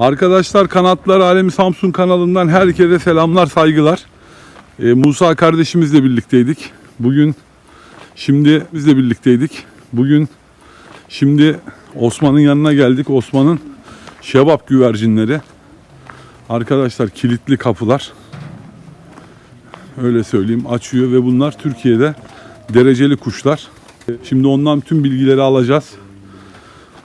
Arkadaşlar Kanatlar Alemi Samsun kanalından herkese selamlar, saygılar. Ee, Musa kardeşimizle birlikteydik. Bugün şimdi bizle birlikteydik. Bugün şimdi Osman'ın yanına geldik. Osman'ın şebap güvercinleri. Arkadaşlar kilitli kapılar. Öyle söyleyeyim açıyor ve bunlar Türkiye'de dereceli kuşlar. Şimdi ondan tüm bilgileri alacağız.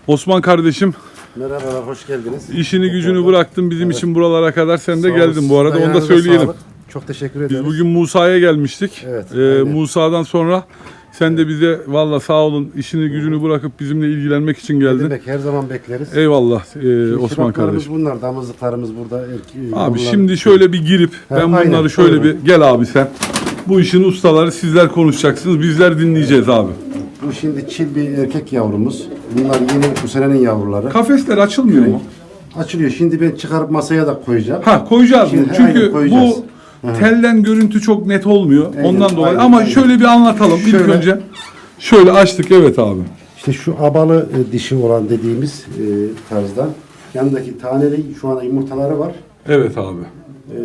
Osman kardeşim Merhabalar, hoş geldiniz. İşini gücünü bıraktın bizim için buralara kadar sen de Sağ geldin bu arada onu da Ayağınıza söyleyelim. sağlık. Çok teşekkür Biz ederiz. bugün Musa'ya gelmiştik. Evet, Ee, aynen. Musa'dan sonra sen de bize valla sağ olun işini gücünü bırakıp bizimle ilgilenmek için Ne geldin. demek, her zaman bekleriz. Eyvallah Şimdi Osman şebaplarımız kardeşim. bunlar, damızlıklarımız burada. Erke, Abi yavrular- şimdi şöyle bir girip Ha, ben aynen, bunları şöyle buyurun. bir gel abi sen. Bu işin ustaları sizler konuşacaksınız bizler dinleyeceğiz abi. Bu şimdi çil bir erkek yavrumuz. Bunlar yeni bu senenin yavruları. Kafesler açılmıyor mu? Açılıyor. Şimdi ben çıkarıp masaya da koyacağım. Ha koyacağız bunu. Şimdi, Çünkü koyacağız. bu telden görüntü çok net olmuyor. Aynen, Ondan dolayı. aynen, Ama aynen. şöyle bir anlatalım ilk Şöyle. önce. Şöyle açtık evet abi. İşte şu abalı e, dişi olan dediğimiz e, tarzdan. Yanındaki taneli şu anda yumurtaları var. Evet abi. E,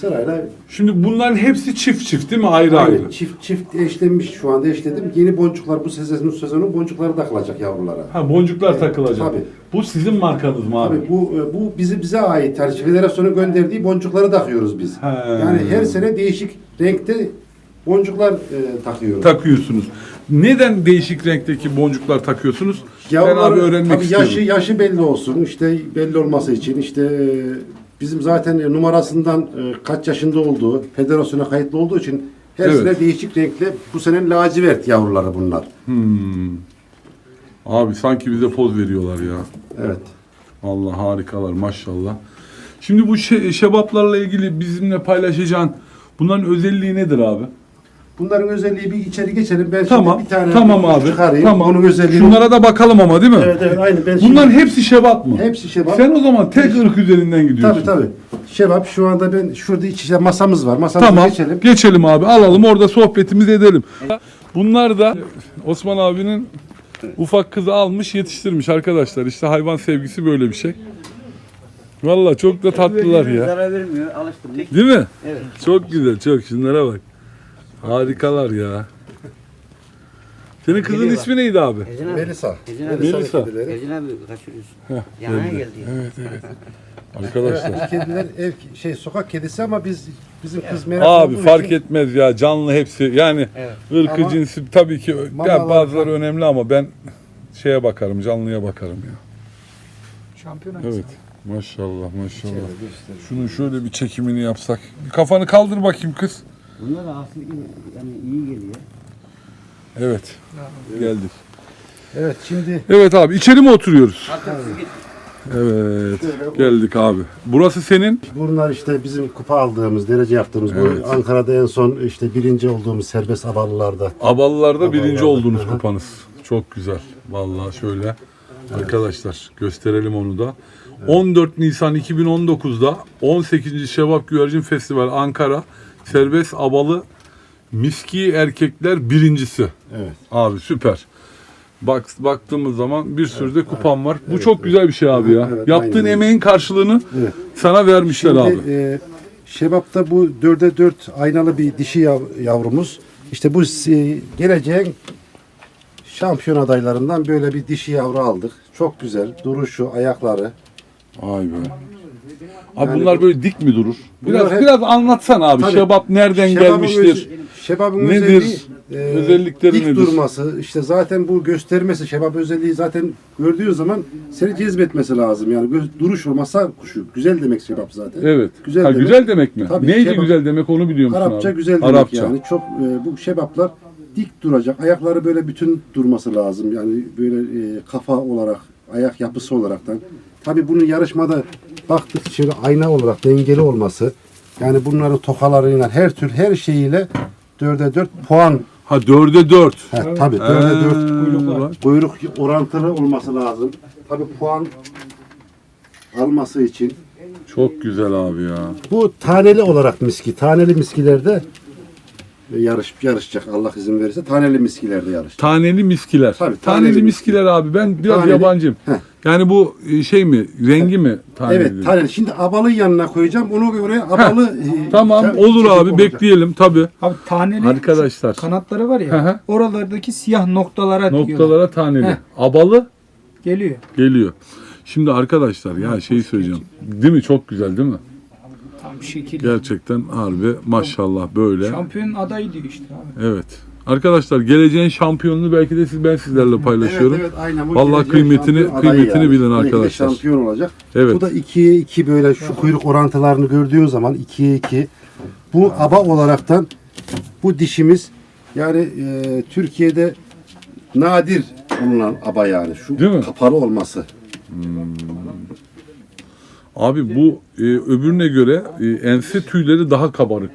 sırayla Şimdi bunların hepsi çift çift değil mi? Ayrı Aynen, ayrı. çift çift eşlenmiş şu anda eşledim. Yeni boncuklar bu sezon sezonu boncukları takılacak yavrulara. Ha boncuklar takılacak. Tabii. Bu sizin markanız mı abi? Abi bu e, bu bizi bize ait. Yani federasyonun gönderdiği boncukları takıyoruz biz. He. Yani her sene değişik renkte boncuklar e, takıyoruz. Takıyorsunuz. Neden değişik renkteki boncuklar takıyorsunuz? ben abi öğrenmek tabii istiyorum. yaşı yaşı belli olsun. İşte belli olması için işte e, bizim zaten e, numarasından e, kaç yaşında olduğu, federasyona kayıtlı olduğu için her Evet. sene değişik renkle bu sene lacivert yavruları bunlar. Abi sanki bize poz veriyorlar ya. Evet. Allah harikalar maşallah. Şimdi bu şe- şebaplarla ilgili bizimle paylaşacağın bunların özelliği nedir abi? Bunların özelliği bir içeri geçelim. Ben Tamam. şimdi bir tane tamam abi. çıkarayım. Tamam. Bunun özelliğini. Şunlara da bakalım ama değil mi? Evet evet aynen. Ben Bunların şimdi... hepsi şebap mı? hepsi şebap. Sen o zaman tek ırk üzerinden gidiyorsun. Tabii tabii. Şebap şu anda ben şurada iç içe masamız var. Masamıza Tamam. geçelim. Geçelim abi. Alalım orada sohbetimizi edelim. Bunlar da Osman abinin ufak kızı almış yetiştirmiş arkadaşlar. İşte hayvan sevgisi böyle bir şey. Valla çok da tatlılar ya. Zarar vermiyor, alıştım. Değil mi? Evet. Çok güzel çok. Şunlara bak. Harikalar ya. Senin kızın Geliyor ismi neydi abi? Ercan abi. Melisa. Ercan abi. Melisa. kedileri. Ercan abi kaçırıyorsun. Yanına geldi. ya. Evet evet. Arkadaşlar. Kediler ev şey sokak kedisi ama biz bizim kız merak Abi olduğu fark için- etmez ya canlı hepsi yani Evet. ırkı Ama cinsi tabii ki ya mamalar bazıları falan- önemli ama ben şeye bakarım canlıya bakarım ya. Şampiyon Evet maşallah maşallah. Şöyle göstereyim. Şunun şöyle bir çekimini yapsak. Bir kafanı kaldır bakayım kız. Bunlar da aslında iyi, yani iyi geliyor. Evet geldik. Evet şimdi Evet abi içeri mi oturuyoruz? Evet Şöyle o- geldik abi. Burası senin. bunlar işte bizim kupa aldığımız, derece yaptığımız Evet. bu Ankara'da en son işte birinci olduğumuz serbest aballılarda. Abalılarda birinci Abalılarda. oldunuz Hı hı. kupanız. Çok güzel. Vallahi şöyle arkadaşlar gösterelim onu da. 14 Nisan 2019'da 18. Şevap Güvercin Festival Ankara Serbest Abalı Miski Erkekler birincisi. Evet. Abi süper. Bak baktığımız zaman bir sürü de kupam var. Bu çok güzel bir şey abi ya. Evet, Yaptığın aynen. emeğin karşılığını Evet. sana vermişler Şimdi abi. e, Şebap'ta bu dörde dört aynalı bir dişi yav- yavrumuz. İşte bu e, geleceğin şampiyon adaylarından böyle bir dişi yavru aldık. Çok güzel. Duruşu, ayakları. Vay be. Abi Yani bunlar bu- böyle dik mi durur? Biraz Bunlar hep- biraz anlatsana abi. Tabii. Şebap nereden Şebabın gelmiştir? öz- şebabın Nedir? özelliği e, Özellikleri dik nedir? durması. işte zaten bu göstermesi, şebap özelliği zaten gördüğün zaman seni cezbetmesi lazım. Yani göz, duruş olmasa kuşu. Güzel demek şebap zaten. Evet. Güzel ha, demek. güzel demek mi? Tabii, Neydi şebap- güzel demek onu biliyor musun Arapça abi? güzel demek Arapça. yani. Çok e, bu şebaplar dik duracak. Ayakları böyle bütün durması lazım. Yani böyle e, kafa olarak, ayak yapısı olaraktan. Tabii bunun yarışmada baktık şöyle ayna olarak dengeli olması. Yani bunların tokalarıyla her tür her şeyiyle dörde dört puan. Ha dörde dört. He, tabii dörde Ee, dört kuyruklar. kuyruk orantılı olması lazım. Tabii puan alması için. Çok güzel abi ya. Bu taneli olarak miski. Taneli miskilerde yarış yarışacak Allah izin verirse taneli miskilerde yarışacak. Taneli miskiler. Tabii, taneli, taneli miskiler abi ben biraz Taneli. yabancıyım. Heh. Yani bu e, şey mi? Rengi mi? Tane Evet tane. Şimdi abalı yanına koyacağım. Ona göre abalı e, Tamam şey- olur abi olacak. bekleyelim tabi. Abi taneli Arkadaşlar. şu kanatları var Hı ya. hı. oralardaki siyah noktalara diyorlar. Noktalara taneli. Heh. Abalı geliyor. geliyor. Şimdi arkadaşlar ya şeyi söyleyeceğim. Değil mi? Çok güzel değil mi? Tam şekil. Gerçekten harbi maşallah böyle. Şampiyon adayı diyor işte abi. Evet. Arkadaşlar geleceğin şampiyonunu belki de siz ben sizlerle paylaşıyorum. Evet, evet, aynen. Bu Vallahi kıymetini- kıymetini bilin Belki de arkadaşlar. şampiyon olacak. Evet. Bu da 2'ye 2 böyle şu kuyruk orantılarını gördüğün zaman 2'ye 2. Bu aba olaraktan bu dişimiz yani e, Türkiye'de nadir bulunan aba yani. Şu Değil mi? kapalı olması. Abi bu e, öbürüne göre e, ense tüyleri daha kabarık.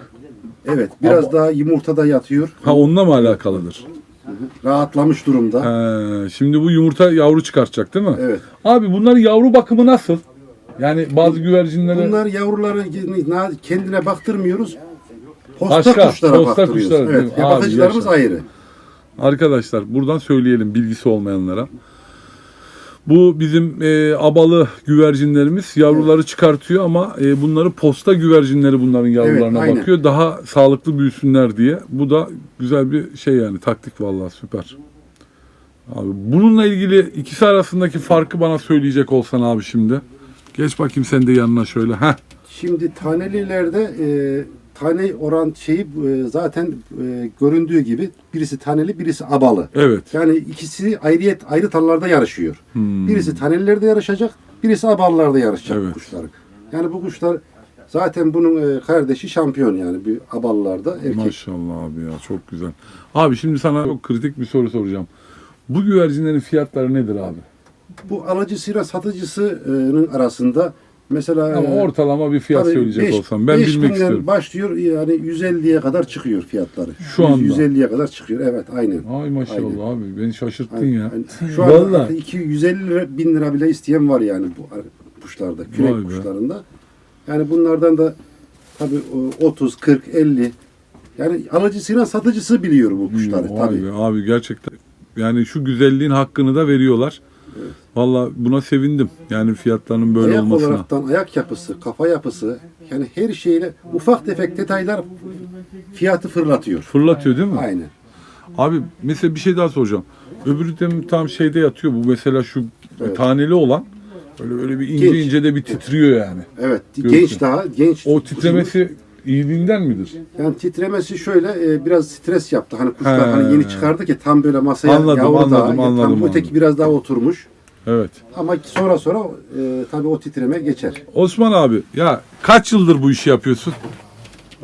Evet. Biraz daha yumurtada yatıyor. Ha onunla mı alakalıdır? Rahatlamış durumda. He, şimdi bu yumurta yavru çıkartacak değil mi? Evet. Abi bunların yavru bakımı nasıl? Yani bazı güvercinlere Bunlar yavruları kendine baktırmıyoruz. Posta Başka, kuşlara posta baktırıyoruz. kuşlara, değil mi? evet. ve Abi, yaşa. ayrı. arkadaşlar buradan söyleyelim bilgisi olmayanlara. Bu bizim e, abalı güvercinlerimiz yavruları çıkartıyor ama e, bunları posta güvercinleri bunların yavrularına aynen. bakıyor. Daha sağlıklı büyüsünler diye. Bu da güzel bir şey yani taktik vallahi süper. Abi bununla ilgili ikisi arasındaki farkı bana söyleyecek olsan abi şimdi. Geç bakayım sen de yanına şöyle. Heh. Şimdi tanelilerde e, tane oran şeyi e, zaten e, göründüğü gibi birisi taneli birisi abalı. Evet. Yani ikisi ayrıyet ayrı tallarda yarışıyor. Hmm. Birisi tanelilerde yarışacak, birisi abalılarda yarışacak Evet. kuşların. Yani bu kuşlar zaten bunun e, kardeşi şampiyon yani bir abalılarda erkek. Maşallah abi ya çok güzel. Abi şimdi sana çok kritik bir soru soracağım. Bu güvercinlerin fiyatları nedir abi? Bu alıcısıyla satıcısının arasında mesela Ama e, ortalama bir fiyat tabii söyleyecek beş- olsam ben beş bilmek istiyorum. başlıyor yani 150'ye kadar çıkıyor fiyatları. Şu anda. 150'ye kadar çıkıyor. Evet aynen. Ay maşallah abi beni şaşırttın Aynen. ya. Yani şu anda Vallahi. artık 250 lira, bin lira bile isteyen var yani bu kuşlarda, Vay kürek be. kuşlarında. Yani bunlardan da tabii o 30, 40, 50 yani alıcısıyla satıcısı biliyor bu kuşları Vay tabii. be abi gerçekten yani şu güzelliğin hakkını da veriyorlar. Valla buna sevindim. Yani fiyatlarının böyle ayak olmasına. olaraktan ayak yapısı, kafa yapısı yani her şeyle ufak tefek detaylar fiyatı fırlatıyor. Fırlatıyor değil mi? Aynen. Abi mesela bir şey daha soracağım. Öbürü de tam şeyde yatıyor. Bu mesela şu Evet. taneli olan böyle böyle bir ince Genç. ince de bir titriyor yani. Evet. Görürsün. Genç daha genç. O titremesi iyiliğinden midir? Yani titremesi şöyle e, biraz stres yaptı. Hani kuşlar He. hani yeni çıkardı ki tam böyle masaya Anladım, yavru anladım, daha, anladım, tam anladım. öteki biraz daha oturmuş. Evet. Ama sonra sonra e, tabii o titreme geçer. Osman abi ya kaç yıldır bu işi yapıyorsun?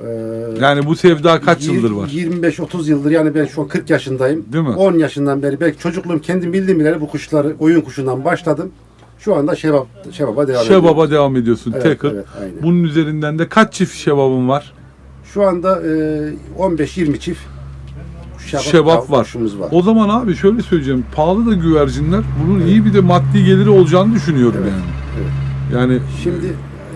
Ee, Yani bu sevda kaç yir- yıldır var? 25-30 yıldır yani ben şu an 40 yaşındayım. Değil mi? 10 yaşından beri belki çocukluğum kendim bildiğim bileli bu kuşları oyun kuşundan başladım. Şu anda şebap, şebaba devam ediyorum. Şebaba devam ediyorsun Evet, tekrar. evet, aynen. Bunun üzerinden de kaç çift şebabın var? Şu anda e, 15-20 çift şebap, Şebap var. var. O zaman abi şöyle söyleyeceğim. Pahalı da güvercinler. Bunun iyi bir de maddi geliri olacağını düşünüyorum yani. Yani Şimdi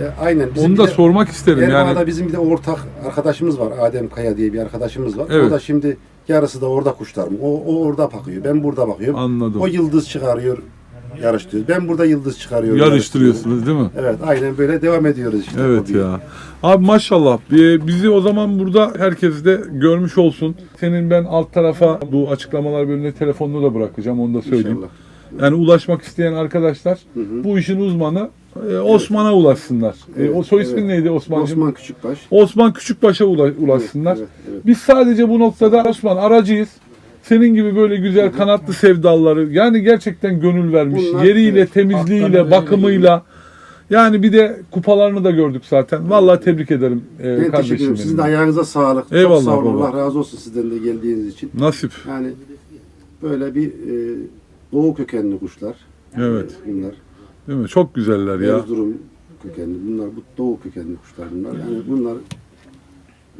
e, aynen. bizim onu da de- sormak isterim Erbaa'da yani. bizim bir de ortak arkadaşımız var. Adem Kaya diye bir arkadaşımız var. Evet. O da şimdi yarısı da orada kuşlarım. O, o orada bakıyor. Ben burada bakıyorum. Anladım. O yıldız çıkarıyor, yarıştırıyor. Ben burada yıldız çıkarıyorum. Yarıştırıyorsunuz değil mi? Evet, aynen böyle devam ediyoruz işte. Evet hobiye. ya. Abi maşallah. Ee, Bizi o zaman burada herkes de görmüş olsun. Senin ben alt tarafa bu açıklamalar bölümüne telefonunu da bırakacağım. Onu da söyleyeyim. İnşallah. Yani ulaşmak isteyen arkadaşlar bu işin uzmanı e, Osman'a ulaşsınlar. E, Evet, o soy ismin evet. neydi Osman'cığım? Osman, Osman Küçükbaş. Küçükbaş'a ula- ulaşsınlar. Evet, evet. Biz sadece bu noktada Osman aracıyız. Senin gibi böyle güzel kanatlı sevdaları yani gerçekten gönül vermiş. Bunlar, Yeriyle, evet, temizliğiyle, bakımıyla. Yani bir de kupalarını da gördük zaten. Vallahi tebrik ederim e, teşekkür kardeşim ederim. Sizin de ayağınıza sağlık. Eyvallah Çok sağ olun. baba. Allah razı olsun sizden de geldiğiniz için. Nasip. Yani böyle bir e, doğu kökenli kuşlar. Evet. Bunlar. Değil mi? Çok güzeller ya. Erzurum kökenli. Bunlar bu doğu kökenli kuşlar bunlar. Yani bunlar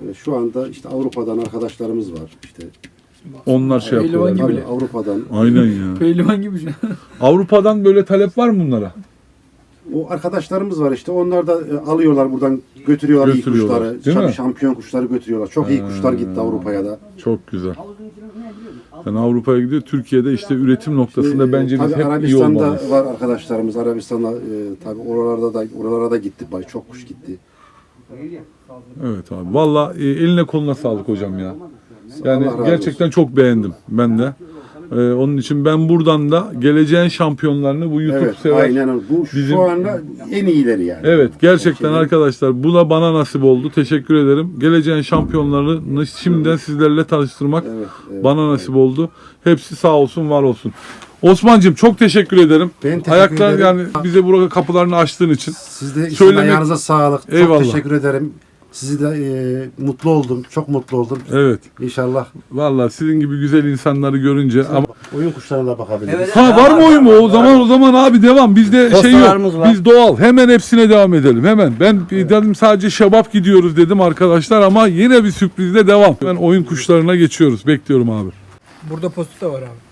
e, şu anda işte Avrupa'dan arkadaşlarımız var. İşte Onlar şey Pehlivan yapıyorlar. gibi. tabii. Avrupa'dan Aynen ya. Pehlivan gibi şey. Avrupa'dan böyle talep var mı bunlara? o arkadaşlarımız var işte. Onlar da e, alıyorlar buradan götürüyorlar, iyi Götürüyorlar, kuşları. değil mi? şampiyon kuşları götürüyorlar. Çok iyi kuşlar gitti Avrupa'ya da. Çok güzel. Yani Avrupa'ya gidiyor. Türkiye'de işte üretim noktasında Ee, bence biz tabii hep iyi Arabistan'da olmalıyız. var arkadaşlarımız. Arabistan'da e, tabii oralarda da oralara da gitti. Bay çok kuş gitti. Evet abi. Valla e, eline koluna sağlık hocam ya. Yani gerçekten çok beğendim ben de. Ee, onun için ben buradan da geleceğin şampiyonlarını bu YouTube Evet, sever. aynen öyle. Bu Bizim- şu anda en iyileri yani. Evet gerçekten arkadaşlar bu da bana nasip oldu. Teşekkür ederim. Geleceğin şampiyonlarını şimdiden sizlerle tanıştırmak bana nasip oldu. Hepsi sağ olsun var olsun. Osman'cığım çok teşekkür ederim. Ben teşekkür Ayaklar ederim. yani bize burada kapılarını açtığın için. Siz de işin Söylemek- ayağınıza sağlık. Eyvallah. Çok teşekkür ederim. Sizi de e, mutlu oldum. Çok mutlu oldum. Evet. İnşallah Vallahi sizin gibi güzel insanları görünce ama oyun kuşlarına bakabiliriz. Evet. Ha var mı oyun mu? O zaman o zaman abi devam. Bizde şey yok. Postalarımız var. Biz doğal. Hemen hepsine devam edelim. Hemen. Ben dedim sadece şebap gidiyoruz dedim arkadaşlar ama yine bir sürprizle devam. Hemen oyun kuşlarına geçiyoruz. Bekliyorum abi. Burada postu da var abi.